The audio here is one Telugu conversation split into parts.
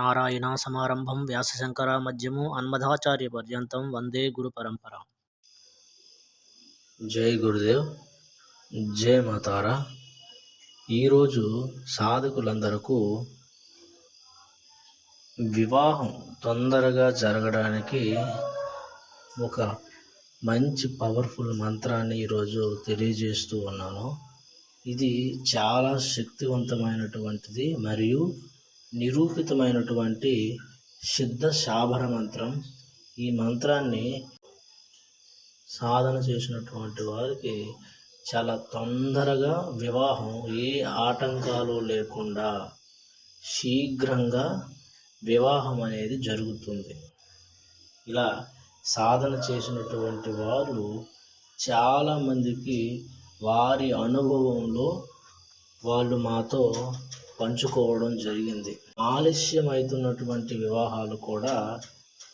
నారాయణ సమారంభం వ్యాసశంకర మధ్యము అన్మధాచార్య పర్యంతం వందే గురుపరంపర. జై గురుదేవ్ జై మాతారా. ఈరోజు సాధకులందరకు వివాహం తొందరగా జరగడానికి ఒక మంచి పవర్ఫుల్ మంత్రాన్ని ఈరోజు తెలియజేస్తూ ఉన్నాను. ఇది చాలా శక్తివంతమైనటువంటిది మరియు నిరూపితమైనటువంటి సిద్ధ శాభర మంత్రం. ఈ మంత్రాన్ని సాధన చేసినటువంటి వారికి చాలా తొందరగా వివాహం ఏ ఆటంకాలు లేకుండా శీఘ్రంగా వివాహం అనేది జరుగుతుంది. ఇలా సాధన చేసినటువంటి వారు చాలామందికి వారి అనుభవంలో వాళ్ళు మాతో పంచుకోవడం జరిగింది. ఆలస్యం అవుతున్నటువంటి వివాహాలు కూడా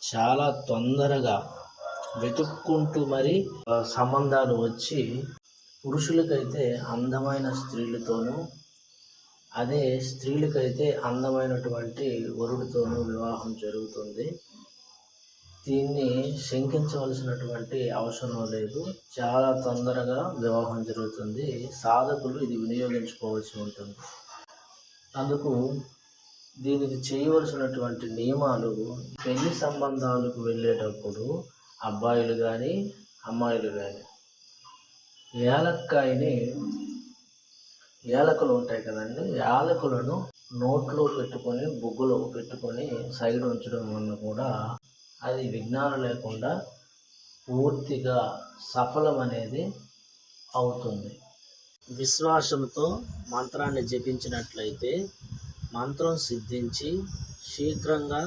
చాలా తొందరగా వెతుక్కుంటూ మరి సంబంధాలు వచ్చి పురుషులకైతే అందమైన స్త్రీలతోనూ అదే స్త్రీలకైతే అందమైనటువంటి వరుడితోనూ వివాహం జరుగుతుంది. దీన్ని శంకించవలసినటువంటి అవసరం లేదు. చాలా తొందరగా వివాహం జరుగుతుంది. సాధకులు ఇది వినియోగించుకోవాల్సి ఉంటుంది. అందుకు దీనికి చేయవలసినటువంటి నియమాలు పెళ్ళి సంబంధాలకు వెళ్ళేటప్పుడు అబ్బాయిలు కానీ అమ్మాయిలు కానీ యాలక్కాయని యాలకులు ఉంటాయి కదండి యాలకులను నోట్లో పెట్టుకొని బొగ్గులో పెట్టుకొని సైడ్ ఉంచడం వల్ల కూడా అది విఘ్నాలు లేకుండా పూర్తిగా సఫలం అనేది అవుతుంది. విశ్వాసంతో మంత్రాన్ని జపించినట్లయితే మంత్రం సిద్ధించి శీఘ్రంగా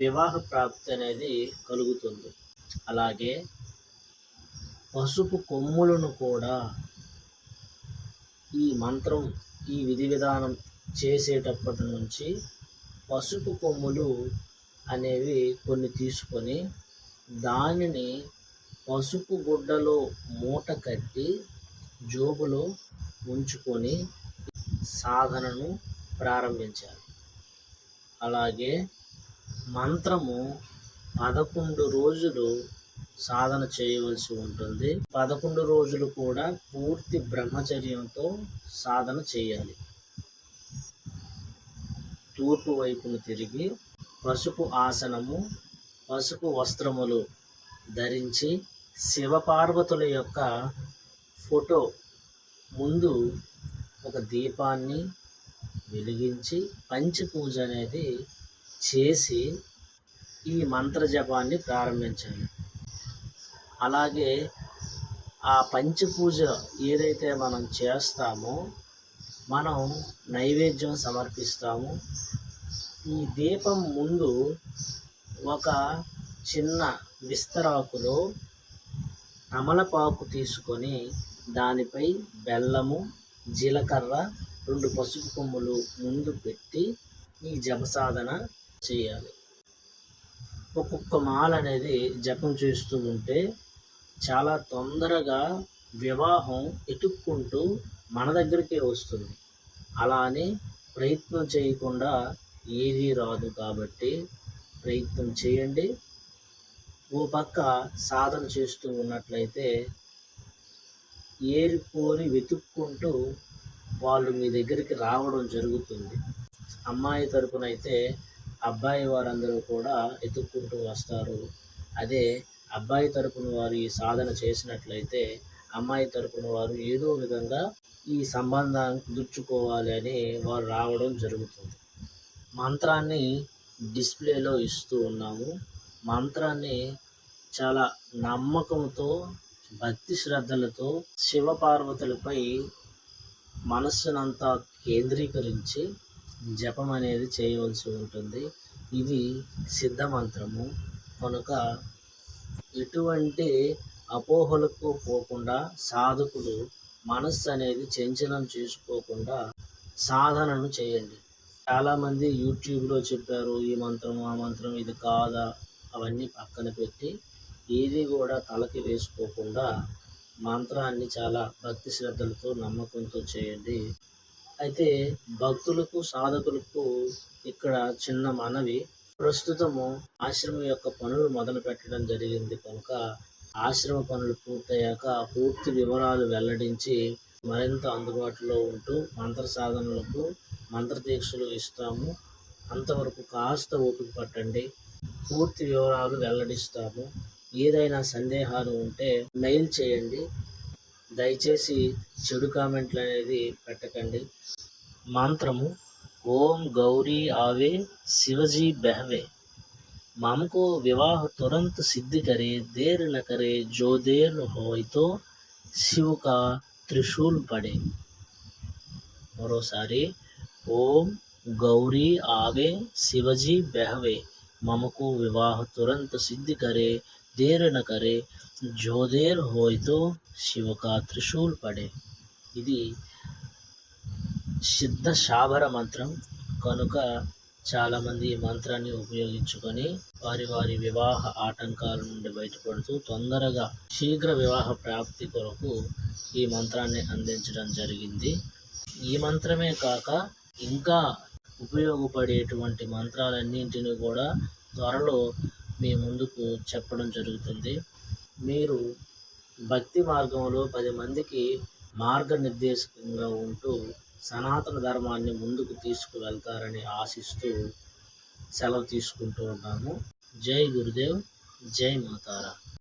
వివాహ ప్రాప్తి అనేది కలుగుతుంది. అలాగే పసుపు కొమ్ములను కూడా ఈ మంత్రం ఈ విధి విధానం చేసేటప్పటి నుంచి పసుపు కొమ్ములు అనేవి కొన్ని తీసుకొని దానిని పసుపు గుడ్డలో మూట కట్టి జోబులో ఉంచుకొని సాధనను ప్రారంభించాలి అలాగే మంత్రము పదకొండు రోజులు సాధన చేయవలసి ఉంటుంది. పదకొండు రోజులు కూడా పూర్తి బ్రహ్మచర్యంతో సాధన చేయాలి. తూర్పు వైపును తిరిగి పసుపు ఆసనము పసుపు వస్త్రములు ధరించి శివపార్వతుల యొక్క ఫోటో ముందు ఒక దీపాన్ని వెలిగించి పంచపూజ అనేది చేసి ఈ మంత్ర జపాన్ని ప్రారంభించాలి. అలాగే ఆ పంచపూజ ఏదైతే మనం చేస్తామో మనం నైవేద్యం సమర్పిస్తాము. ఈ దీపం ముందు ఒక చిన్న విస్తరాకులో తమలపాకు తీసుకొని దానిపై బెల్లము జీలకర్ర రెండు పసుపు కొమ్ములు ముందు పెట్టి ఈ జప సాధన చేయాలి ఒక్కొక్క మాల అనేది జపం చేస్తూ ఉంటే చాలా తొందరగా వివాహం ఎటుక్కుంటూ మన దగ్గరికే వస్తుంది. అలానే ప్రయత్నం చేయకుండా ఏదీ రాదు కాబట్టి ప్రయత్నం చేయండి. ఓ పక్క సాధన చేస్తూ ఉన్నట్లయితే ఏరిపోరి వెతుక్కుంటూ వాళ్ళు మీ దగ్గరికి రావడం జరుగుతుంది. అమ్మాయి తరపున అయితే అబ్బాయి వారందరూ కూడా వెతుక్కుంటూ వస్తారు. అదే అబ్బాయి తరపున వారు ఈ సాధన చేసినట్లయితే అమ్మాయి తరపున వారు ఏదో విధంగా ఈ సంబంధాన్ని కుదుర్చుకోవాలి అని వారు రావడం జరుగుతుంది. మంత్రాన్ని డిస్ప్లేలో ఇస్తూ ఉన్నాము. మంత్రాన్ని చాలా నమ్మకంతో భక్తి శ్రద్ధలతో శివపార్వతులపై మనస్సునంతా కేంద్రీకరించి జపం అనేది చేయవలసి ఉంటుంది. ఇది సిద్ధ మంత్రము. కనుక ఎటువంటి అపోహలకు పోకుండా సాధకులు మనస్సు అనేది చంచలం చేసుకోకుండా సాధనను చేయండి. చాలామంది యూట్యూబ్లో చెప్పారు ఈ మంత్రం ఆ మంత్రం ఇది కాదా? అవన్నీ పక్కన పెట్టి ఏది కూడా తలకి వేసుకోకుండా మంత్రాన్ని చాలా భక్తి శ్రద్ధలతో నమ్మకంతో చేయండి. అయితే భక్తులకు సాధకులకు ఇక్కడ చిన్న మనవి. ప్రస్తుతము ఆశ్రమం యొక్క పనులు మొదలు పెట్టడం జరిగింది కనుక ఆశ్రమ పనులు పూర్తయ్యాక పూర్తి వివరాలు వెల్లడించి మరింత అందుబాటులో ఉంటూ మంత్ర సాధనలకు మంత్రదీక్షలు ఇస్తాము. అంతవరకు కాస్త ఓపిక పట్టండి. పూర్తి వివరాలు వెల్లడిస్తాము. ఏదైనా సందేహాలు ఉంటే మెయిల్ చేయండి. దయచేసి చెడు కామెంట్లు అనేది పెట్టకండి. మంత్రము ఓం గౌరీ ఆవే శివజీ బెహవే. మామకు వివాహ తురంత సిద్ధి కరే దేరు నకరే करे హోయ్తో శివుక త్రిశూల్ పడే. మరోసారి ఓం గౌరీ ఆవే శివజీ బెహవే. మమకు వివాహ తురంత సిద్ధి కరే देर न करे जो देर होय तो శివ का त्रिशूल पड़े ఇది సిద్ధ శాబర మంత్రం కనుక చాలామంది ఈ మంత్రాన్ని ఉపయోగించుకొని వారి వారి వివాహ ఆటంకాల నుండి బయటపడుతూ తొందరగా శీఘ్ర వివాహ ప్రాప్తి కొరకు ఈ మంత్రాన్ని అందించడం జరిగింది ఈ మంత్రమే కాక ఇంకా ఉపయోగపడేటువంటి మంత్రాలన్నింటినీ కూడా త్వరలో మీ ముందుకు చెప్పడం జరుగుతుంది. మీరు భక్తి మార్గంలో పది మందికి మార్గనిర్దేశకంగా ఉంటూ సనాతన ధర్మాన్ని ముందుకు తీసుకువెళ్తారని ఆశిస్తూ సెలవు తీసుకుంటూ ఉన్నాము. జై గురుదేవ్ జై మాతారా.